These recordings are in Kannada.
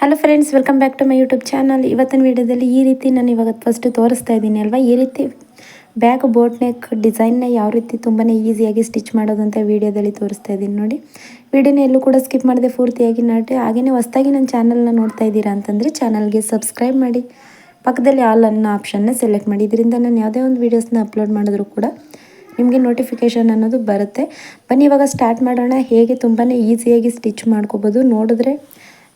Hello friends welcome back to my YouTube channel ಇವತ್ತಿನ ವಿಡಿಯೋದಲ್ಲಿ ಈ ರೀತಿ ನಾನು ಇವಾಗ ಫಸ್ಟ್ ತೋರಿಸ್ತಾ ಇದ್ದೀನಿ ಅಲ್ವಾ? ಈ ರೀತಿ ಬ್ಯಾಗ್ ಬೋಟ್ ನೆಕ್ ಡಿಸೈನ್ನ ಯಾವ ರೀತಿ ತುಂಬಾ ಈಸಿಯಾಗಿ ಸ್ಟಿಚ್ ಮಾಡೋದು ಅಂತ ವೀಡಿಯೋದಲ್ಲಿ ತೋರಿಸ್ತಾ ಇದ್ದೀನಿ ನೋಡಿ. ವಿಡಿಯೋನ ಎಲ್ಲೂ ಕೂಡ ಸ್ಕಿಪ್ ಮಾಡದೆ ಪೂರ್ತಿಯಾಗಿ ನೋಡಿ. ಹಾಗೆಯೇ ಹೊಸ್ದಾಗಿ ನನ್ನ ಚಾನಲ್ನ ನೋಡ್ತಾ ಇದ್ದೀರಾ ಅಂತಂದರೆ ಚಾನಲ್ಗೆ ಸಬ್ಸ್ಕ್ರೈಬ್ ಮಾಡಿ. ಪಕ್ಕದಲ್ಲಿ ಆಲ್ ಅನ್ನೋ ಆಪ್ಷನ್ನ ಸೆಲೆಕ್ಟ್ ಮಾಡಿ. ಇದರಿಂದ ನಾನು ಯಾವುದೇ ಒಂದು ವೀಡಿಯೋಸ್ನ ಅಪ್ಲೋಡ್ ಮಾಡಿದ್ರು ಕೂಡ ನಿಮಗೆ ನೋಟಿಫಿಕೇಷನ್ ಅನ್ನೋದು ಬರುತ್ತೆ. ಬನ್ನಿ ಇವಾಗ ಸ್ಟಾರ್ಟ್ ಮಾಡೋಣ. ಹೇಗೆ ತುಂಬಾ ಈಸಿಯಾಗಿ ಸ್ಟಿಚ್ ಮಾಡ್ಕೋಬೋದು ನೋಡಿದ್ರೆ.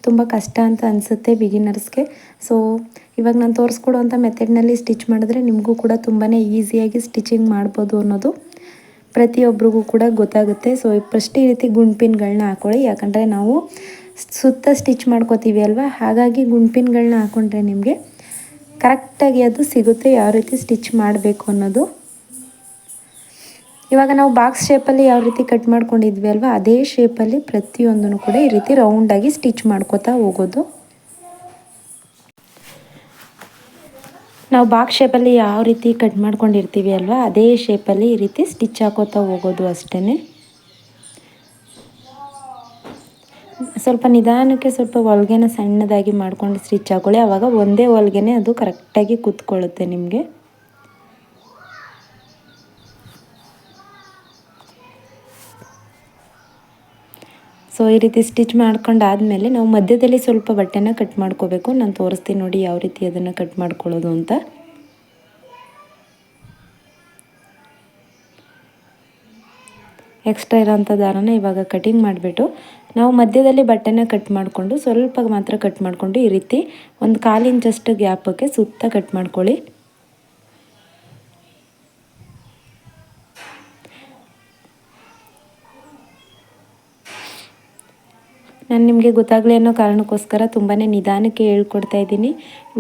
ತುಂಬ ಕಷ್ಟ ಅಂತ ಅನಿಸುತ್ತೆ ಬಿಗಿನರ್ಸ್ಗೆ ಸೊ ಇವಾಗ ನಾನು ತೋರಿಸ್ಕೊಡುವಂಥ ಮೆಥಡ್ನಲ್ಲಿ ಸ್ಟಿಚ್ ಮಾಡಿದ್ರೆ ನಿಮಗೂ ಕೂಡ ತುಂಬಾ ಈಸಿಯಾಗಿ ಸ್ಟಿಚಿಂಗ್ ಮಾಡ್ಬೋದು ಅನ್ನೋದು ಪ್ರತಿಯೊಬ್ಬರಿಗೂ ಕೂಡ ಗೊತ್ತಾಗುತ್ತೆ. ಸೊ ಫಸ್ಟ್ ಈ ರೀತಿ ಗುಂಡ್ಪಿನ್ಗಳನ್ನ ಹಾಕೊಳ್ಳಿ. ಯಾಕಂದರೆ ನಾವು ಸುತ್ತ ಸ್ಟಿಚ್ ಮಾಡ್ಕೋತೀವಿ ಅಲ್ವಾ? ಹಾಗಾಗಿ ಗುಂಡ್ಪಿನ್ಗಳನ್ನ ಹಾಕೊಂಡ್ರೆ ನಿಮಗೆ ಕರೆಕ್ಟಾಗಿ ಅದು ಸಿಗುತ್ತೆ ಯಾವ ರೀತಿ ಸ್ಟಿಚ್ ಮಾಡಬೇಕು ಅನ್ನೋದು. ಇವಾಗ ನಾವು ಬಾಕ್ಸ್ ಶೇಪಲ್ಲಿ ಯಾವ ರೀತಿ ಕಟ್ ಮಾಡ್ಕೊಂಡಿದ್ವಿ ಅಲ್ವಾ, ಅದೇ ಶೇಪಲ್ಲಿ ಪ್ರತಿಯೊಂದನ್ನು ಕೂಡ ಈ ರೀತಿ ರೌಂಡಾಗಿ ಸ್ಟಿಚ್ ಮಾಡ್ಕೋತಾ ಹೋಗೋದು. ನಾವು ಬಾಕ್ಸ್ ಶೇಪಲ್ಲಿ ಯಾವ ರೀತಿ ಕಟ್ ಮಾಡ್ಕೊಂಡಿರ್ತೀವಿ ಅಲ್ವಾ, ಅದೇ ಶೇಪಲ್ಲಿ ಈ ರೀತಿ ಸ್ಟಿಚ್ ಹಾಕೋತಾ ಹೋಗೋದು ಅಷ್ಟೇ ಸ್ವಲ್ಪ ನಿಧಾನಕ್ಕೆ ಸ್ವಲ್ಪ ಹೊಲ್ಗೆನ ಸಣ್ಣದಾಗಿ ಮಾಡ್ಕೊಂಡು ಸ್ಟಿಚ್ ಹಾಕೊಳ್ಳಿ ಆವಾಗ ಒಂದೇ ಹೊಲ್ಗೆನೆ ಅದು ಕರೆಕ್ಟಾಗಿ ಕೂತ್ಕೊಳ್ಳುತ್ತೆ ನಿಮಗೆ. ಸೊ ಈ ರೀತಿ ಸ್ಟಿಚ್ ಮಾಡ್ಕೊಂಡಾದಮೇಲೆ ನಾವು ಮಧ್ಯದಲ್ಲಿ ಸ್ವಲ್ಪ ಬಟ್ಟೆನ ಕಟ್ ಮಾಡ್ಕೋಬೇಕು. ನಾನು ತೋರಿಸ್ತೀನಿ ನೋಡಿ ಯಾವ ರೀತಿ ಅದನ್ನು ಕಟ್ ಮಾಡ್ಕೊಳ್ಳೋದು ಅಂತ. ಎಕ್ಸ್ಟ್ರಾ ಇರೋಂಥ ದಾರನ ಇವಾಗ ಕಟಿಂಗ್ ಮಾಡಿಬಿಟ್ಟು ನಾವು ಮಧ್ಯದಲ್ಲಿ ಬಟ್ಟೆನ ಕಟ್ ಮಾಡಿಕೊಂಡು ಸ್ವಲ್ಪ ಮಾತ್ರ ಕಟ್ ಮಾಡಿಕೊಂಡು ಈ ರೀತಿ ಒಂದು ಕಾಲು ಇಂಚಷ್ಟು ಗ್ಯಾಪಕ್ಕೆ ಸುತ್ತ ಕಟ್ ಮಾಡ್ಕೊಳ್ಳಿ. ನಾನು ನಿಮಗೆ ಗೊತ್ತಾಗಲಿ ಅನ್ನೋ ಕಾರಣಕ್ಕೋಸ್ಕರ ತುಂಬಾ ನಿಧಾನಕ್ಕೆ ಹೇಳ್ಕೊಡ್ತಾ ಇದ್ದೀನಿ.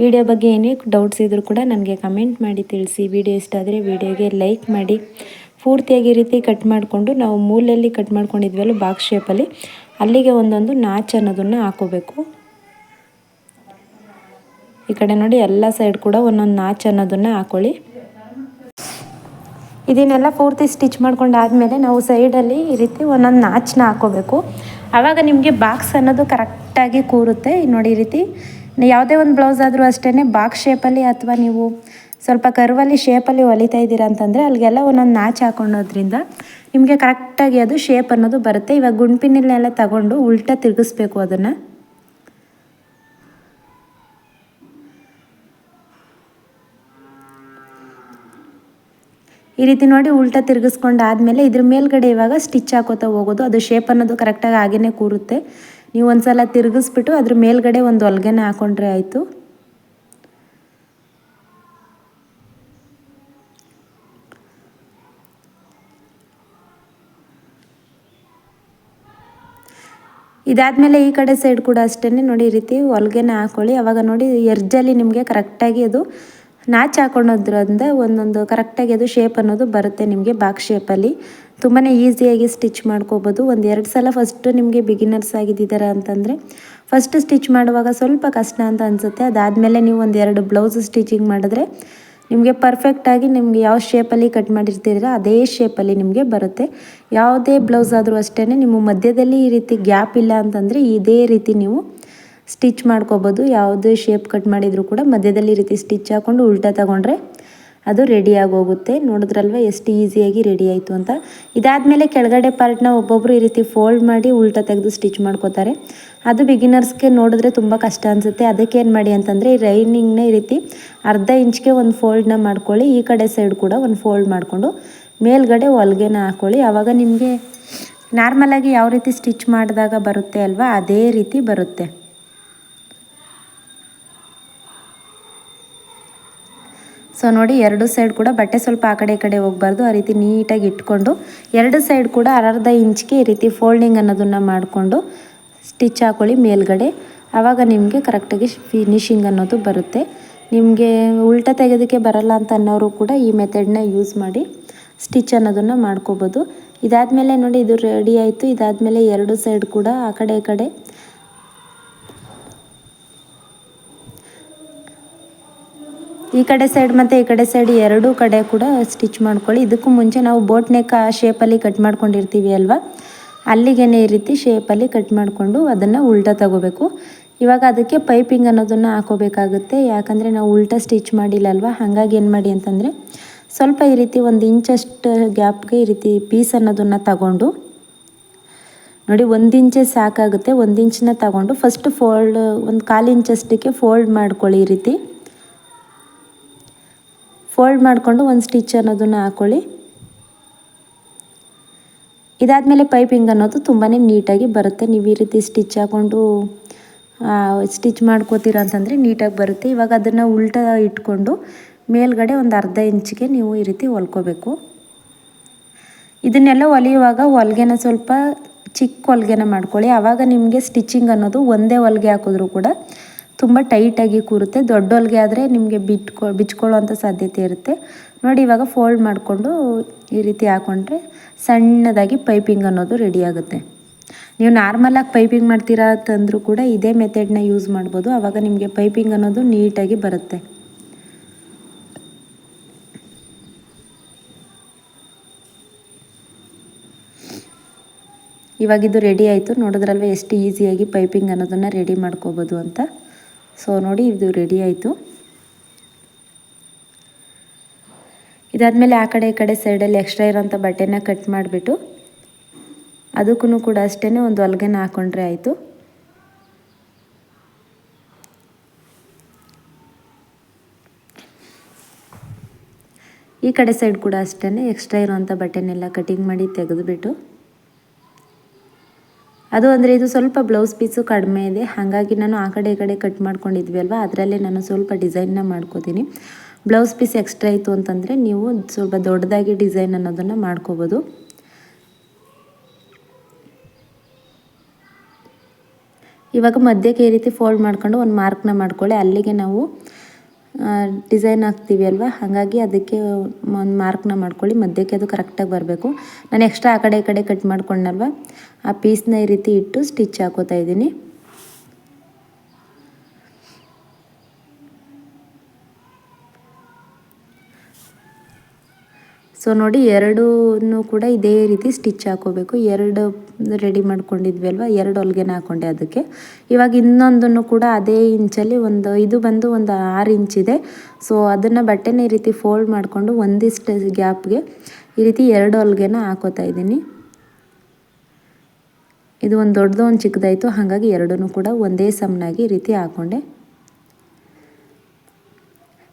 ವಿಡಿಯೋ ಬಗ್ಗೆ ಏನೇ ಡೌಟ್ಸ್ ಇದ್ದರೂ ಕೂಡ ನನಗೆ ಕಮೆಂಟ್ ಮಾಡಿ ತಿಳಿಸಿ. ವಿಡಿಯೋ ಇಷ್ಟ ಆದರೆ ವಿಡಿಯೋಗೆ ಲೈಕ್ ಮಾಡಿ. ಪೂರ್ತಿಯಾಗಿ ಈ ರೀತಿ ಕಟ್ ಮಾಡಿಕೊಂಡು ನಾವು ಮೂಲೆಯಲ್ಲಿ ಕಟ್ ಮಾಡ್ಕೊಂಡಿದ್ವಲ್ಲ ಬಾಕ್ಸ್ ಶೇಪಲ್ಲಿ ಅಲ್ಲಿಗೆ ಒಂದೊಂದು ನಾಚ್ ಅನ್ನೋದನ್ನು ಹಾಕೋಬೇಕು. ಈ ಕಡೆ ನೋಡಿ ಎಲ್ಲ ಸೈಡ್ ಕೂಡ ಒಂದೊಂದು ನಾಚ್ ಅನ್ನೋದನ್ನು ಹಾಕೊಳ್ಳಿ. ಇದನ್ನೆಲ್ಲ ಪೂರ್ತಿ ಸ್ಟಿಚ್ ಮಾಡ್ಕೊಂಡಾದಮೇಲೆ ನಾವು ಸೈಡಲ್ಲಿ ಈ ರೀತಿ ಒಂದೊಂದು ನಾಚನ್ನ ಹಾಕೋಬೇಕು. ಆವಾಗ ನಿಮಗೆ ಬಾಕ್ಸ್ ಅನ್ನೋದು ಕರೆಕ್ಟಾಗಿ ಕೂರುತ್ತೆ. ನೋಡಿ ರೀತಿ. ಯಾವುದೇ ಒಂದು ಬ್ಲೌಸ್ ಆದರೂ ಅಷ್ಟೇ ಬಾಕ್ಸ್ ಶೇಪಲ್ಲಿ ಅಥವಾ ನೀವು ಸ್ವಲ್ಪ ಕರ್ವಲ್ಲಿ ಶೇಪಲ್ಲಿ ಹೊಲಿತಾ ಇದ್ದೀರಾ ಅಂತಂದರೆ ಅಲ್ಲಿಗೆಲ್ಲ ಒಂದೊಂದು ನಾಚ್ ಹಾಕೊಂಡೋದ್ರಿಂದ ನಿಮಗೆ ಕರೆಕ್ಟಾಗಿ ಅದು ಶೇಪ್ ಅನ್ನೋದು ಬರುತ್ತೆ. ಇವಾಗ ಗುಂಪಿನಲ್ಲೆಲ್ಲ ತಗೊಂಡು ಉಲ್ಟಾ ತಿರುಗಿಸ್ಬೇಕು ಅದನ್ನು. ಈ ರೀತಿ ನೋಡಿ ಉಲ್ಟಾ ತಿರುಗಿಸ್ಕೊಂಡು ಆದಮೇಲೆ ಇದ್ರ ಮೇಲ್ಗಡೆ ಇವಾಗ ಸ್ಟಿಚ್ ಹಾಕೋತಾ ಹೋಗೋದು. ಅದು ಶೇಪ್ ಅನ್ನೋದು ಕರೆಕ್ಟಾಗಿ ಹಾಗೇ ಕೂರುತ್ತೆ. ನೀವು ಒಂದು ಸಲ ತಿರುಗಿಸ್ಬಿಟ್ಟು ಅದ್ರ ಮೇಲ್ಗಡೆ ಒಂದು ಹೊಲ್ಗೆನ ಹಾಕೊಂಡ್ರೆ ಆಯಿತು. ಇದಾದಮೇಲೆ ಈ ಕಡೆ ಸೈಡ್ ಕೂಡ ಅಷ್ಟೇ ನೋಡಿ ಈ ರೀತಿ ಹೊಲ್ಗೆನ ಹಾಕೊಳ್ಳಿ. ಅವಾಗ ನೋಡಿ ಎರ್ಜಲ್ಲಿ ನಿಮಗೆ ಕರೆಕ್ಟಾಗಿ ಅದು ನಾಚ್ ಹಾಕೊಂಡೋದ್ರಿಂದ ಒಂದೊಂದು ಕರೆಕ್ಟಾಗಿ ಅದು ಶೇಪ್ ಅನ್ನೋದು ಬರುತ್ತೆ ನಿಮಗೆ ಬಾಕ್ ಶೇಪಲ್ಲಿ ತುಂಬಾ ಈಸಿಯಾಗಿ ಸ್ಟಿಚ್ ಮಾಡ್ಕೋಬೋದು. ಒಂದು ಎರಡು ಸಲ ಫಸ್ಟು ನಿಮಗೆ ಬಿಗಿನರ್ಸ್ ಆಗಿದ್ದೀರ ಅಂತಂದರೆ ಫಸ್ಟ್ ಸ್ಟಿಚ್ ಮಾಡುವಾಗ ಸ್ವಲ್ಪ ಕಷ್ಟ ಅಂತ ಅನಿಸುತ್ತೆ. ಅದಾದಮೇಲೆ ನೀವು ಒಂದು ಎರಡು ಬ್ಲೌಸ್ ಸ್ಟಿಚಿಂಗ್ ಮಾಡಿದ್ರೆ ನಿಮಗೆ ಪರ್ಫೆಕ್ಟಾಗಿ ನಿಮಗೆ ಯಾವ ಶೇಪಲ್ಲಿ ಕಟ್ ಮಾಡಿರ್ತೀರ ಅದೇ ಶೇಪಲ್ಲಿ ನಿಮಗೆ ಬರುತ್ತೆ. ಯಾವುದೇ ಬ್ಲೌಸ್ ಆದರೂ ಅಷ್ಟೇ ನಿಮ್ಮ ಮಧ್ಯದಲ್ಲಿ ಈ ರೀತಿ ಗ್ಯಾಪ್ ಇಲ್ಲ ಅಂತಂದರೆ ಇದೇ ರೀತಿ ನೀವು ಸ್ಟಿಚ್ ಮಾಡ್ಕೋಬೋದು. ಯಾವುದೇ ಶೇಪ್ ಕಟ್ ಮಾಡಿದರೂ ಕೂಡ ಮಧ್ಯದಲ್ಲಿ ರೀತಿ ಸ್ಟಿಚ್ ಹಾಕ್ಕೊಂಡು ಉಲ್ಟಾ ತಗೊಂಡ್ರೆ ಅದು ರೆಡಿಯಾಗಿ ಹೋಗುತ್ತೆ ನೋಡಿದ್ರಲ್ವ ಎಷ್ಟು ಈಸಿಯಾಗಿ ರೆಡಿ ಆಯಿತು ಅಂತ. ಇದಾದಮೇಲೆ ಕೆಳಗಡೆ ಪಾರ್ಟ್ನ ಒಬ್ಬೊಬ್ಬರು ಈ ರೀತಿ ಫೋಲ್ಡ್ ಮಾಡಿ ಉಲ್ಟಾ ತೆಗೆದು ಸ್ಟಿಚ್ ಮಾಡ್ಕೋತಾರೆ. ಅದು ಬಿಗಿನರ್ಸ್ಗೆ ನೋಡಿದ್ರೆ ತುಂಬ ಕಷ್ಟ ಅನಿಸುತ್ತೆ. ಅದಕ್ಕೆ ಏನು ಮಾಡಿ ಅಂತಂದರೆ ಈ ರೈನಿಂಗ್ನ ಈ ರೀತಿ ಅರ್ಧ ಇಂಚ್ಗೆ ಒಂದು ಫೋಲ್ಡ್ನ ಮಾಡ್ಕೊಳ್ಳಿ. ಈ ಕಡೆ ಸೈಡ್ ಕೂಡ ಒಂದು ಫೋಲ್ಡ್ ಮಾಡಿಕೊಂಡು ಮೇಲ್ಗಡೆ ಹೊಲ್ಗೆನ ಹಾಕ್ಕೊಳ್ಳಿ ಆವಾಗ ನಿಮಗೆ ನಾರ್ಮಲಾಗಿ ಯಾವ ರೀತಿ ಸ್ಟಿಚ್ ಮಾಡಿದಾಗ ಬರುತ್ತೆ ಅಲ್ವಾ, ಅದೇ ರೀತಿ ಬರುತ್ತೆ. ಸೊ ನೋಡಿ ಎರಡು ಸೈಡ್ ಕೂಡ ಬಟ್ಟೆ ಸ್ವಲ್ಪ ಆ ಕಡೆ ಈ ಕಡೆ ಹೋಗ್ಬಾರ್ದು, ಆ ರೀತಿ ನೀಟಾಗಿ ಇಟ್ಕೊಂಡು. ಎರಡು ಸೈಡ್ ಕೂಡ ಅರ್ಧ ಇಂಚ್ಗೆ ಈ ರೀತಿ ಫೋಲ್ಡಿಂಗ್ ಅನ್ನೋದನ್ನು ಮಾಡಿಕೊಂಡು ಸ್ಟಿಚ್ ಹಾಕೊಳ್ಳಿ ಮೇಲ್ಗಡೆ. ಆವಾಗ ನಿಮಗೆ ಕರೆಕ್ಟಾಗಿ ಫಿನಿಶಿಂಗ್ ಅನ್ನೋದು ಬರುತ್ತೆ. ನಿಮಗೆ ಉಲ್ಟ ತೆಗೆಯೋದಕ್ಕೆ ಬರಲ್ಲ ಅಂತ ಅನ್ನೋರು ಕೂಡ ಈ ಮೆಥಡ್ನ ಯೂಸ್ ಮಾಡಿ ಸ್ಟಿಚ್ ಅನ್ನೋದನ್ನು ಮಾಡ್ಕೋಬೋದು. ಇದಾದಮೇಲೆ ನೋಡಿ ಇದು ರೆಡಿ ಆಯಿತು. ಇದಾದಮೇಲೆ ಎರಡು ಸೈಡ್ ಕೂಡ ಆ ಕಡೆ ಈ ಕಡೆ ಈ ಕಡೆ ಸೈಡ್ ಮತ್ತು ಈ ಕಡೆ ಸೈಡ್ ಎರಡೂ ಕಡೆ ಕೂಡ ಸ್ಟಿಚ್ ಮಾಡ್ಕೊಳ್ಳಿ. ಇದಕ್ಕೂ ಮುಂಚೆ ನಾವು ಬೋಟ್ ನೆಕ್ ಆ ಶೇಪಲ್ಲಿ ಕಟ್ ಮಾಡ್ಕೊಂಡಿರ್ತೀವಿ ಅಲ್ವಾ? ಅಲ್ಲಿಗೇನೆ ಈ ರೀತಿ ಶೇಪಲ್ಲಿ ಕಟ್ ಮಾಡಿಕೊಂಡು ಅದನ್ನು ಉಲ್ಟಾ ತಗೋಬೇಕು. ಇವಾಗ ಅದಕ್ಕೆ ಪೈಪಿಂಗ್ ಅನ್ನೋದನ್ನು ಹಾಕೋಬೇಕಾಗುತ್ತೆ. ಯಾಕಂದರೆ ನಾವು ಉಲ್ಟಾ ಸ್ಟಿಚ್ ಮಾಡಿಲ್ಲ ಅಲ್ವಾ? ಹಾಗಾಗಿ ಏನು ಮಾಡಿ ಅಂತಂದರೆ ಸ್ವಲ್ಪ ಈ ರೀತಿ ಒಂದು ಇಂಚಷ್ಟು ಗ್ಯಾಪ್ಗೆ ಈ ರೀತಿ ಪೀಸ್ ಅನ್ನೋದನ್ನು ತಗೊಂಡು, ನೋಡಿ ಒಂದು ಇಂಚೆ ಸಾಕಾಗುತ್ತೆ. ಒಂದು ಇಂಚನ್ನ ತಗೊಂಡು ಫಸ್ಟ್ ಫೋಲ್ಡ್ ಒಂದು ಕಾಲು ಇಂಚಷ್ಟಕ್ಕೆ ಫೋಲ್ಡ್ ಮಾಡ್ಕೊಳ್ಳಿ ಈ ರೀತಿ. ಫೋಲ್ಡ್ ಮಾಡಿಕೊಂಡು ಒಂದು ಸ್ಟಿಚ್ ಅನ್ನೋದನ್ನು ಹಾಕ್ಕೊಳ್ಳಿ ಇದಾದಮೇಲೆ ಪೈಪಿಂಗ್ ಅನ್ನೋದು ತುಂಬಾ ನೀಟಾಗಿ ಬರುತ್ತೆ. ನೀವು ಈ ರೀತಿ ಸ್ಟಿಚ್ ಹಾಕ್ಕೊಂಡು ಸ್ಟಿಚ್ ಮಾಡ್ಕೋತೀರ ಅಂತಂದರೆ ನೀಟಾಗಿ ಬರುತ್ತೆ. ಇವಾಗ ಅದನ್ನು ಉಲ್ಟಾ ಇಟ್ಕೊಂಡು ಮೇಲ್ಗಡೆ ಒಂದು ಅರ್ಧ ಇಂಚಿಗೆ ನೀವು ಈ ರೀತಿ ಹೊಲ್ಕೋಬೇಕು. ಇದನ್ನೆಲ್ಲ ಹೊಲಿಯುವಾಗ ಹೊಲ್ಗೆನ ಸ್ವಲ್ಪ ಚಿಕ್ಕ ಹೊಲ್ಗೆನ ಮಾಡ್ಕೊಳ್ಳಿ. ಆವಾಗ ನಿಮಗೆ ಸ್ಟಿಚಿಂಗ್ ಅನ್ನೋದು ಒಂದೇ ಹೊಲಿಗೆ ಹಾಕಿದ್ರು ಕೂಡ ತುಂಬ ಟೈಟಾಗಿ ಕೂರುತ್ತೆ. ದೊಡ್ಡ ಹೊಲ್ಗೆ ಆದರೆ ನಿಮಗೆ ಬಿಟ್ಕೊ ಬಿಚ್ಕೊಳ್ಳೋವಂಥ ಸಾಧ್ಯತೆ ಇರುತ್ತೆ. ನೋಡಿ ಇವಾಗ ಫೋಲ್ಡ್ ಮಾಡಿಕೊಂಡು ಈ ರೀತಿ ಹಾಕ್ಕೊಂಡ್ರೆ ಸಣ್ಣದಾಗಿ ಪೈಪಿಂಗ್ ಅನ್ನೋದು ರೆಡಿ ಆಗುತ್ತೆ. ನೀವು ನಾರ್ಮಲಾಗಿ ಪೈಪಿಂಗ್ ಮಾಡ್ತೀರಾ ಅಂತಂದರೂ ಕೂಡ ಇದೇ ಮೆಥಡ್ನ ಯೂಸ್ ಮಾಡ್ಬೋದು. ಆವಾಗ ನಿಮಗೆ ಪೈಪಿಂಗ್ ಅನ್ನೋದು ನೀಟಾಗಿ ಬರುತ್ತೆ. ಇವಾಗಿದ್ದು ರೆಡಿ ಆಯಿತು. ನೋಡಿದ್ರಲ್ವೇ ಎಷ್ಟು ಈಸಿಯಾಗಿ ಪೈಪಿಂಗ್ ಅನ್ನೋದನ್ನು ರೆಡಿ ಮಾಡ್ಕೋಬೋದು ಅಂತ. ಸೊ ನೋಡಿ ಇದು ರೆಡಿ ಆಯಿತು. ಇದಾದಮೇಲೆ ಆ ಕಡೆ ಈ ಕಡೆ ಸೈಡಲ್ಲಿ ಎಕ್ಸ್ಟ್ರಾ ಇರೋಂಥ ಬಟ್ಟೆನ ಕಟ್ ಮಾಡಿಬಿಟ್ಟು ಅದಕ್ಕೂ ಕೂಡ ಅಷ್ಟೇ ಒಂದು ಹೊಲ್ಗೆನ ಹಾಕ್ಕೊಂಡ್ರೆ ಆಯಿತು. ಈ ಕಡೆ ಸೈಡ್ ಕೂಡ ಅಷ್ಟೇ ಎಕ್ಸ್ಟ್ರಾ ಇರೋವಂಥ ಬಟ್ಟೆನೆಲ್ಲ ಕಟಿಂಗ್ ಮಾಡಿ ತೆಗೆದುಬಿಟ್ಟು ಅದು ಅಂದರೆ ಇದು ಸ್ವಲ್ಪ ಬ್ಲೌಸ್ ಪೀಸು ಕಡಿಮೆ ಇದೆ. ಹಾಗಾಗಿ ನಾನು ಆ ಕಡೆ ಈ ಕಡೆ ಕಟ್ ಮಾಡ್ಕೊಂಡಿದ್ವಿ ಅಲ್ವಾ? ಅದರಲ್ಲೇ ನಾನು ಸ್ವಲ್ಪ ಡಿಸೈನ್ನ ಮಾಡ್ಕೋತೀನಿ. ಬ್ಲೌಸ್ ಪೀಸ್ ಎಕ್ಸ್ಟ್ರಾ ಇತ್ತು ಅಂತಂದರೆ ನೀವು ಸ್ವಲ್ಪ ದೊಡ್ಡದಾಗಿ ಡಿಸೈನ್ ಅನ್ನೋದನ್ನು ಮಾಡ್ಕೋಬೋದು. ಇವಾಗ ಮಧ್ಯಕ್ಕೆ ಈ ರೀತಿ ಫೋಲ್ಡ್ ಮಾಡ್ಕೊಂಡು ಒಂದು ಮಾರ್ಕ್ನ ಮಾಡ್ಕೊಳ್ಳಿ. ಅಲ್ಲಿಗೆ ನಾವು ಡಿಸೈನ್ ಹಾಕ್ತೀವಿ ಅಲ್ವಾ? ಹಾಗಾಗಿ ಅದಕ್ಕೆ ಒಂದು ಮಾರ್ಕ್ನ ಮಾಡ್ಕೊಳ್ಳಿ. ಮಧ್ಯಕ್ಕೆ ಅದು ಕರೆಕ್ಟಾಗಿ ಬರಬೇಕು. ನಾನು ಎಕ್ಸ್ಟ್ರಾ ಆ ಕಡೆ ಈ ಕಡೆ ಕಟ್ ಮಾಡ್ಕೊಂಡಲ್ವ ಆ ಪೀಸ್ನ ಈ ರೀತಿ ಇಟ್ಟು ಸ್ಟಿಚ್ ಹಾಕೋತಾ ಇದ್ದೀನಿ. ಸೊ ನೋಡಿ ಎರಡೂ ಕೂಡ ಇದೇ ರೀತಿ ಸ್ಟಿಚ್ ಹಾಕೋಬೇಕು. ಎರಡು ರೆಡಿ ಮಾಡ್ಕೊಂಡಿದ್ವಿ ಅಲ್ವಾ ಎರಡು ಹೊಲ್ಗೆನ ಹಾಕೊಂಡೆ ಅದಕ್ಕೆ. ಇವಾಗ ಇನ್ನೊಂದನ್ನು ಕೂಡ ಅದೇ ಇಂಚಲ್ಲಿ ಒಂದು, ಇದು ಬಂದು ಒಂದು ಆರು ಇಂಚಿದೆ ಸೊ ಅದನ್ನು ಬಟ್ಟೆನ ಈ ರೀತಿ ಫೋಲ್ಡ್ ಮಾಡಿಕೊಂಡು ಒಂದಿಷ್ಟು ಗ್ಯಾಪ್ಗೆ ಈ ರೀತಿ ಎರಡು ಹೊಲ್ಗೆನ ಹಾಕೋತಾ ಇದ್ದೀನಿ. ಇದು ಒಂದು ದೊಡ್ಡದು, ಒಂದು ಚಿಕ್ಕದಾಯಿತು. ಹಾಗಾಗಿ ಎರಡೂ ಕೂಡ ಒಂದೇ ಸಮನಾಗಿ ರೀತಿ ಹಾಕ್ಕೊಂಡೆ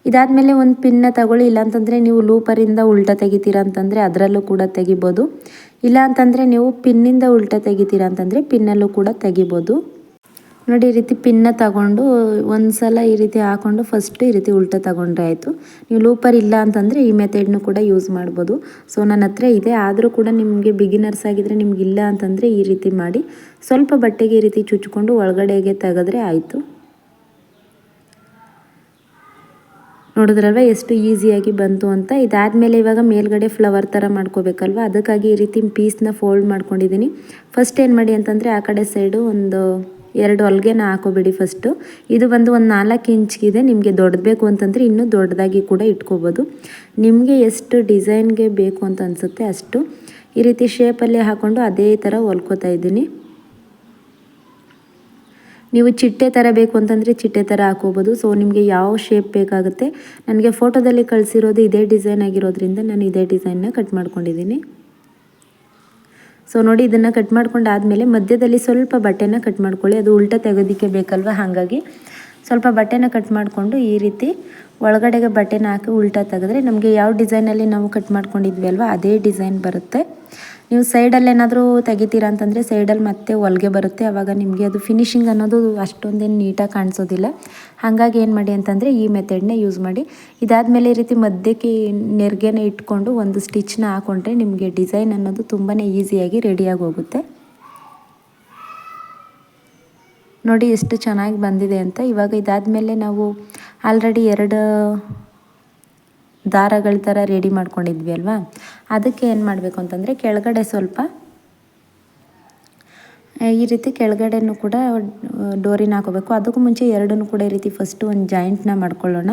ಇದಾದಮೇಲೆ ಒಂದು ಪಿನ್ನ ತಗೊಳ್ಳಿ. ಇಲ್ಲಾಂತಂದರೆ ನೀವು ಲೂಪರಿಂದ ಉಲ್ಟ ತೆಗಿತೀರಾ ಅಂತಂದರೆ ಅದರಲ್ಲೂ ಕೂಡ ತೆಗಿಬೋದು. ಇಲ್ಲ ಅಂತಂದರೆ ನೀವು ಪಿನ್ನಿಂದ ಉಲ್ಟ ತೆಗಿತೀರಾ ಅಂತಂದರೆ ಪಿನ್ನಲ್ಲೂ ಕೂಡ ತೆಗಿಬೋದು. ನೋಡಿ, ಈ ರೀತಿ ಪಿನ್ನ ತಗೊಂಡು ಒಂದು ಸಲ ಈ ರೀತಿ ಹಾಕೊಂಡು ಫಸ್ಟ್ ಈ ರೀತಿ ಉಲ್ಟ ತಗೊಂಡ್ರೆ ಆಯಿತು. ನೀವು ಲೂಪರ್ ಇಲ್ಲ ಅಂತಂದರೆ ಈ ಮೆಥಡ್ನು ಕೂಡ ಯೂಸ್ ಮಾಡ್ಬೋದು. ಸೊ ನನ್ನ ಹತ್ರ ಇದೆ. ಆದರೂ ಕೂಡ ನಿಮಗೆ ಬಿಗಿನರ್ಸ್ ಆಗಿದ್ದರೆ ನಿಮ್ಗೆ ಇಲ್ಲ ಅಂತಂದರೆ ಈ ರೀತಿ ಮಾಡಿ. ಸ್ವಲ್ಪ ಬಟ್ಟೆಗೆ ಈ ರೀತಿ ಚುಚ್ಕೊಂಡು ಒಳಗಡೆಗೆ ತೆಗೆದ್ರೆ ಆಯಿತು. ನೋಡಿದ್ರಲ್ವ? ಎಷ್ಟು ಈಸಿಯಾಗಿ ಬಂತು ಅಂತ. ಇದಾದಮೇಲೆ ಇವಾಗ ಮೇಲ್ಗಡೆ ಫ್ಲವರ್ ಥರ ಮಾಡ್ಕೋಬೇಕಲ್ವ? ಅದಕ್ಕಾಗಿ ಈ ರೀತಿ ಪೀಸ್ನ ಫೋಲ್ಡ್ ಮಾಡ್ಕೊಂಡಿದ್ದೀನಿ. ಫಸ್ಟ್ ಏನು ಮಾಡಿ ಅಂತಂದರೆ ಆ ಕಡೆ ಸೈಡು ಒಂದು ಎರಡು ಹೊಲ್ಗೆನ ಹಾಕೋಬೇಡಿ ಫಸ್ಟು ಇದು ಬಂದು ಒಂದು ನಾಲ್ಕು ಇಂಚ್ಗಿದೆ, ನಿಮಗೆ ದೊಡ್ಡದು ಬೇಕು ಅಂತಂದರೆ ಇನ್ನೂ ದೊಡ್ಡದಾಗಿ ಕೂಡ ಇಟ್ಕೋಬೋದು. ನಿಮಗೆ ಎಷ್ಟು ಡಿಸೈನ್ಗೆ ಬೇಕು ಅಂತ ಅನಿಸುತ್ತೆ ಅಷ್ಟು ಈ ರೀತಿ ಶೇಪಲ್ಲೇ ಹಾಕ್ಕೊಂಡು ಅದೇ ಥರ ಹೊಲ್ಕೋತಾ ಇದ್ದೀನಿ. ನೀವು ಚಿಟ್ಟೆ ಥರ ಬೇಕು ಅಂತಂದರೆ ಚಿಟ್ಟೆ ಥರ ಹಾಕೋಬೋದು. ಸೊ ನಿಮಗೆ ಯಾವ ಶೇಪ್ ಬೇಕಾಗುತ್ತೆ, ನನಗೆ ಫೋಟೋದಲ್ಲಿ ಕಳಿಸಿರೋದು ಇದೇ ಡಿಸೈನ್ ಆಗಿರೋದ್ರಿಂದ ನಾನು ಇದೇ ಡಿಸೈನ್ನ ಕಟ್ ಮಾಡ್ಕೊಂಡಿದ್ದೀನಿ. ಸೊ ನೋಡಿ ಇದನ್ನು ಕಟ್ ಮಾಡ್ಕೊಂಡಾದಮೇಲೆ ಮಧ್ಯದಲ್ಲಿ ಸ್ವಲ್ಪ ಬಟ್ಟೆನ ಕಟ್ ಮಾಡ್ಕೊಳ್ಳಿ. ಅದು ಉಲ್ಟ ತೆಗೋದಕ್ಕೆ ಬೇಕಲ್ವ? ಹಾಗಾಗಿ ಸ್ವಲ್ಪ ಬಟ್ಟೆನ ಕಟ್ ಮಾಡಿಕೊಂಡು ಈ ರೀತಿ ಒಳಗಡೆಗೆ ಬಟ್ಟೆನ ಹಾಕಿ ಉಲ್ಟಾ ತೆಗೆದ್ರೆ ನಮಗೆ ಯಾವ ಡಿಸೈನಲ್ಲಿ ನಾವು ಕಟ್ ಮಾಡ್ಕೊಂಡಿದ್ವಿ ಅಲ್ವಾ, ಅದೇ ಡಿಸೈನ್ ಬರುತ್ತೆ. ನೀವು ಸೈಡಲ್ಲಿ ಏನಾದರೂ ತೆಗಿತೀರಾ ಅಂತಂದರೆ ಸೈಡಲ್ಲಿ ಮತ್ತೆ ಒಲ್ಗೆ ಬರುತ್ತೆ. ಆವಾಗ ನಿಮಗೆ ಅದು ಫಿನಿಶಿಂಗ್ ಅನ್ನೋದು ಅಷ್ಟೊಂದೇನು ನೀಟಾಗಿ ಕಾಣಿಸೋದಿಲ್ಲ. ಹಾಗಾಗಿ ಏನು ಮಾಡಿ ಅಂತಂದರೆ ಈ ಮೆಥಡ್ನೇ ಯೂಸ್ ಮಾಡಿ. ಇದಾದಮೇಲೆ ಈ ರೀತಿ ಮಧ್ಯಕ್ಕೆ ನೆರಿಗೆನ ಇಟ್ಕೊಂಡು ಒಂದು ಸ್ಟಿಚ್ನ ಹಾಕೊಂಡ್ರೆ ನಿಮಗೆ ಡಿಸೈನ್ ಅನ್ನೋದು ತುಂಬಾ ಈಸಿಯಾಗಿ ರೆಡಿಯಾಗಿ ಹೋಗುತ್ತೆ. ನೋಡಿ ಎಷ್ಟು ಚೆನ್ನಾಗಿ ಬಂದಿದೆ ಅಂತ. ಇವಾಗ ಇದಾದಮೇಲೆ ನಾವು ಆಲ್ರೆಡಿ ಎರಡು ದಾರಗಳ ಥರ ರೆಡಿ ಮಾಡ್ಕೊಂಡಿದ್ವಿ ಅಲ್ವಾ? ಅದಕ್ಕೆ ಏನು ಮಾಡಬೇಕು ಅಂತಂದರೆ ಕೆಳಗಡೆ ಸ್ವಲ್ಪ ಈ ರೀತಿ ಕೆಳಗಡೆನೂ ಕೂಡ ಡೋರಿನ ಹಾಕೋಬೇಕು. ಅದಕ್ಕೂ ಮುಂಚೆ ಎರಡನ್ನೂ ಕೂಡ ಈ ರೀತಿ ಫಸ್ಟು ಒಂದು ಜಾಯಿಂಟ್ನ ಮಾಡ್ಕೊಳ್ಳೋಣ.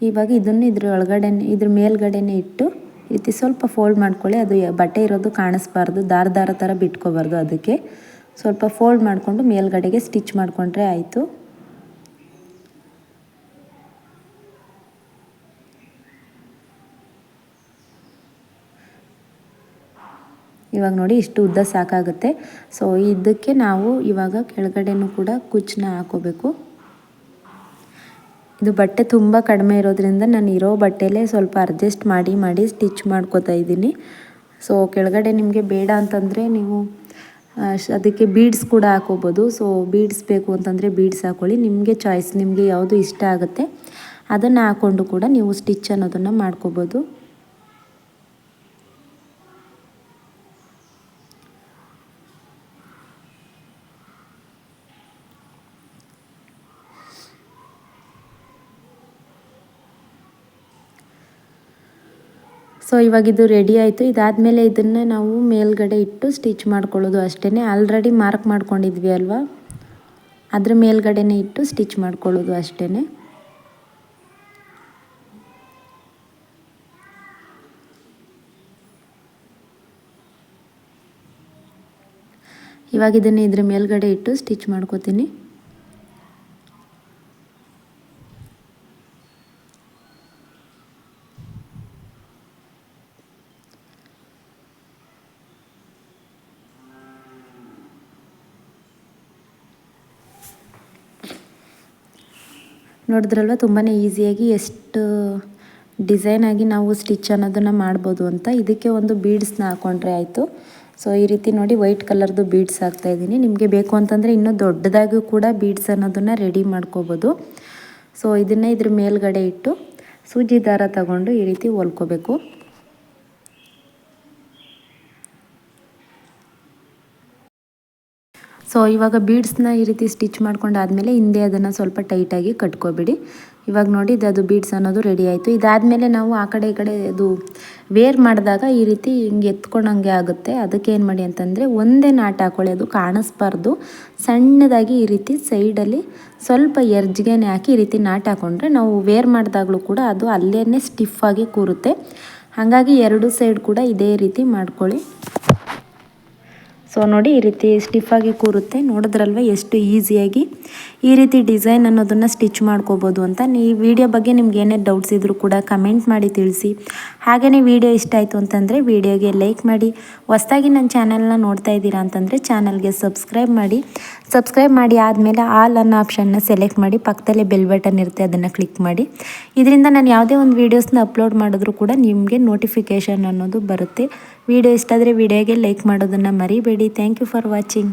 ಇವಾಗ ಇದನ್ನು ಇದ್ರ ಒಳಗಡೆ ಇದ್ರ ಮೇಲ್ಗಡೆನೇ ಇಟ್ಟು ಈ ರೀತಿ ಸ್ವಲ್ಪ ಫೋಲ್ಡ್ ಮಾಡ್ಕೊಳ್ಳಿ. ಅದು ಬಟ್ಟೆ ಇರೋದು ಕಾಣಿಸ್ಬಾರ್ದು. ದಾರ ದಾರ ಥರ ಬಿಟ್ಕೋಬಾರ್ದು ಅದಕ್ಕೆ. ಸ್ವಲ್ಪ ಫೋಲ್ಡ್ ಮಾಡಿಕೊಂಡು ಮೇಲ್ಗಡೆಗೆ ಸ್ಟಿಚ್ ಮಾಡಿಕೊಂಡ್ರೆ ಆಯಿತು. ಇವಾಗ ನೋಡಿ ಇಷ್ಟು ಉದ್ದ ಸಾಕಾಗುತ್ತೆ. ಸೊ ಇದಕ್ಕೆ ನಾವು ಇವಾಗ ಕೆಳಗಡೆನೂ ಕೂಡ ಕುಚ್ಚನ್ನ ಹಾಕೋಬೇಕು. ಇದು ಬಟ್ಟೆ ತುಂಬ ಕಡಿಮೆ ಇರೋದ್ರಿಂದ ನಾನು ಇರೋ ಬಟ್ಟೆಲೇ ಸ್ವಲ್ಪ ಅಡ್ಜಸ್ಟ್ ಮಾಡಿ ಮಾಡಿ ಸ್ಟಿಚ್ ಮಾಡ್ಕೋತಾ ಇದ್ದೀನಿ. ಸೊ ಕೆಳಗಡೆ ನಿಮಗೆ ಬೇಡ ಅಂತಂದರೆ ನೀವು ಅದಕ್ಕೆ ಬೀಡ್ಸ್ ಕೂಡ ಹಾಕೋಬೋದು. ಸೊ ಬೀಡ್ಸ್ ಬೇಕು ಅಂತಂದರೆ ಬೀಡ್ಸ್ ಹಾಕೊಳ್ಳಿ. ನಿಮಗೆ ಚಾಯ್ಸ್ ನಿಮಗೆ ಯಾವುದು ಇಷ್ಟ ಆಗುತ್ತೆ, ಅದನ್ನು ಹಾಕ್ಕೊಂಡು ಕೂಡ ನೀವು ಸ್ಟಿಚ್ ಅನ್ನೋದನ್ನು ಮಾಡ್ಕೋಬೋದು. ಸೊ ಇವಾಗ ಇದು ರೆಡಿ ಆಯಿತು. ಇದಾದಮೇಲೆ ಇದನ್ನು ನಾವು ಮೇಲ್ಗಡೆ ಇಟ್ಟು ಸ್ಟಿಚ್ ಮಾಡ್ಕೊಳ್ಳೋದು ಅಷ್ಟೇ ಆಲ್ರೆಡಿ ಮಾರ್ಕ್ ಮಾಡ್ಕೊಂಡಿದ್ವಿ ಅಲ್ವಾ? ಅದ್ರ ಮೇಲ್ಗಡೆನೇ ಇಟ್ಟು ಸ್ಟಿಚ್ ಮಾಡ್ಕೊಳ್ಳೋದು ಅಷ್ಟೇ ಇವಾಗ ಇದನ್ನು ಇದ್ರ ಮೇಲ್ಗಡೆ ಇಟ್ಟು ಸ್ಟಿಚ್ ಮಾಡ್ಕೋತೀನಿ. ನೋಡಿದ್ರಲ್ವ ತುಂಬಾ ಈಸಿಯಾಗಿ ಎಷ್ಟು ಡಿಸೈನಾಗಿ ನಾವು ಸ್ಟಿಚ್ ಅನ್ನೋದನ್ನು ಮಾಡ್ಬೋದು ಅಂತ. ಇದಕ್ಕೆ ಒಂದು ಬೀಡ್ಸ್ನ ಹಾಕ್ಕೊಂಡ್ರೆ ಆಯಿತು. ಸೊ, ಈ ರೀತಿ ನೋಡಿ ವೈಟ್ ಕಲರ್ದು ಬೀಡ್ಸ್ ಹಾಕ್ತಾ ಇದ್ದೀನಿ. ನಿಮಗೆ ಬೇಕು ಅಂತಂದರೆ ಇನ್ನೂ ದೊಡ್ಡದಾಗೂ ಕೂಡ ಬೀಡ್ಸ್ ಅನ್ನೋದನ್ನು ರೆಡಿ ಮಾಡ್ಕೋಬೋದು. ಸೊ, ಇದನ್ನು ಇದ್ರ ಮೇಲ್ಗಡೆ ಇಟ್ಟು ಸೂಜಿ ದಾರ ತಗೊಂಡು ಈ ರೀತಿ ಹೊಲ್ಕೋಬೇಕು. ಸೊ ಇವಾಗ ಬೀಡ್ಸ್ನ ಈ ರೀತಿ ಸ್ಟಿಚ್ ಮಾಡ್ಕೊಂಡಾದ್ಮೇಲೆ ಹಿಂದೆ ಅದನ್ನು ಸ್ವಲ್ಪ ಟೈಟಾಗಿ ಕಟ್ಕೊಬಿಡಿ. ಇವಾಗ ನೋಡಿ, ಇದು ಅದು ಬೀಡ್ಸ್ ಅನ್ನೋದು ರೆಡಿ ಆಯಿತು. ಇದಾದಮೇಲೆ ನಾವು ಆ ಕಡೆ ಈ ಕಡೆ ಅದು ವೇರ್ ಮಾಡಿದಾಗ ಈ ರೀತಿ ಹಿಂಗೆ ಎತ್ಕೊಂಡಂಗೆ ಆಗುತ್ತೆ. ಅದಕ್ಕೆ ಏನು ಮಾಡಿ ಅಂತಂದರೆ ಒಂದೇ ನಾಟ್ ಹಾಕೊಳ್ಳಿ. ಅದು ಕಾಣಿಸ್ಬಾರ್ದು. ಸಣ್ಣದಾಗಿ ಈ ರೀತಿ ಸೈಡಲ್ಲಿ ಸ್ವಲ್ಪ ಎರ್ಜ್ಗೆನೆ ಹಾಕಿ ಈ ರೀತಿ ನಾಟ್ ಹಾಕೊಂಡ್ರೆ ನಾವು ವೇರ್ ಮಾಡಿದಾಗಲೂ ಕೂಡ ಅದು ಅಲ್ಲೇ ಆಗಿ ಕೂರುತ್ತೆ. ಹಾಗಾಗಿ ಎರಡು ಸೈಡ್ ಕೂಡ ಇದೇ ರೀತಿ ಮಾಡ್ಕೊಳ್ಳಿ. ಸೊ ನೋಡಿ ಈ ರೀತಿ ಸ್ಟಿಫಾಗಿ ಕೂರುತ್ತೆ. ನೋಡಿದ್ರಲ್ವ ಎಷ್ಟು ಈಸಿಯಾಗಿ ಈ ರೀತಿ ಡಿಸೈನ್ ಅನ್ನೋದನ್ನು ಸ್ಟಿಚ್ ಮಾಡ್ಕೋಬೋದು ಅಂತ. ಈ ವಿಡಿಯೋ ಬಗ್ಗೆ ನಿಮ್ಗೆ ಏನೇ ಡೌಟ್ಸ್ ಇದ್ದರೂ ಕೂಡ ಕಮೆಂಟ್ ಮಾಡಿ ತಿಳಿಸಿ. ಹಾಗೆಯೇ ವಿಡಿಯೋ ಇಷ್ಟ ಆಯಿತು ಅಂತಂದರೆ ವಿಡಿಯೋಗೆ ಲೈಕ್ ಮಾಡಿ. ಹೊಸ್ದಾಗಿ ನನ್ನ ಚಾನಲ್ನ ನೋಡ್ತಾ ಇದ್ದೀರಾ ಅಂತಂದರೆ ಚಾನಲ್ಗೆ ಸಬ್ಸ್ಕ್ರೈಬ್ ಮಾಡಿ. ಸಬ್ಸ್ಕ್ರೈಬ್ ಮಾಡಿ ಆದಮೇಲೆ ಆಲ್ ಅನ್ನೋ ಆಪ್ಷನ್ನ ಸೆಲೆಕ್ಟ್ ಮಾಡಿ. ಪಕ್ಕದಲ್ಲೇ ಬೆಲ್ ಬಟನ್ ಇರುತ್ತೆ, ಅದನ್ನು ಕ್ಲಿಕ್ ಮಾಡಿ. ಇದರಿಂದ ನಾನು ಯಾವುದೇ ಒಂದು ವೀಡಿಯೋಸ್ನ ಅಪ್ಲೋಡ್ ಮಾಡಿದ್ರೂ ಕೂಡ ನಿಮಗೆ ನೋಟಿಫಿಕೇಷನ್ ಅನ್ನೋದು ಬರುತ್ತೆ. ವಿಡಿಯೋ ಇಷ್ಟ ಆದರೆ ವಿಡಿಯೋಗೆ ಲೈಕ್ ಮಾಡೋದನ್ನು ಮರಿಬೇಡಿ. Thank you for watching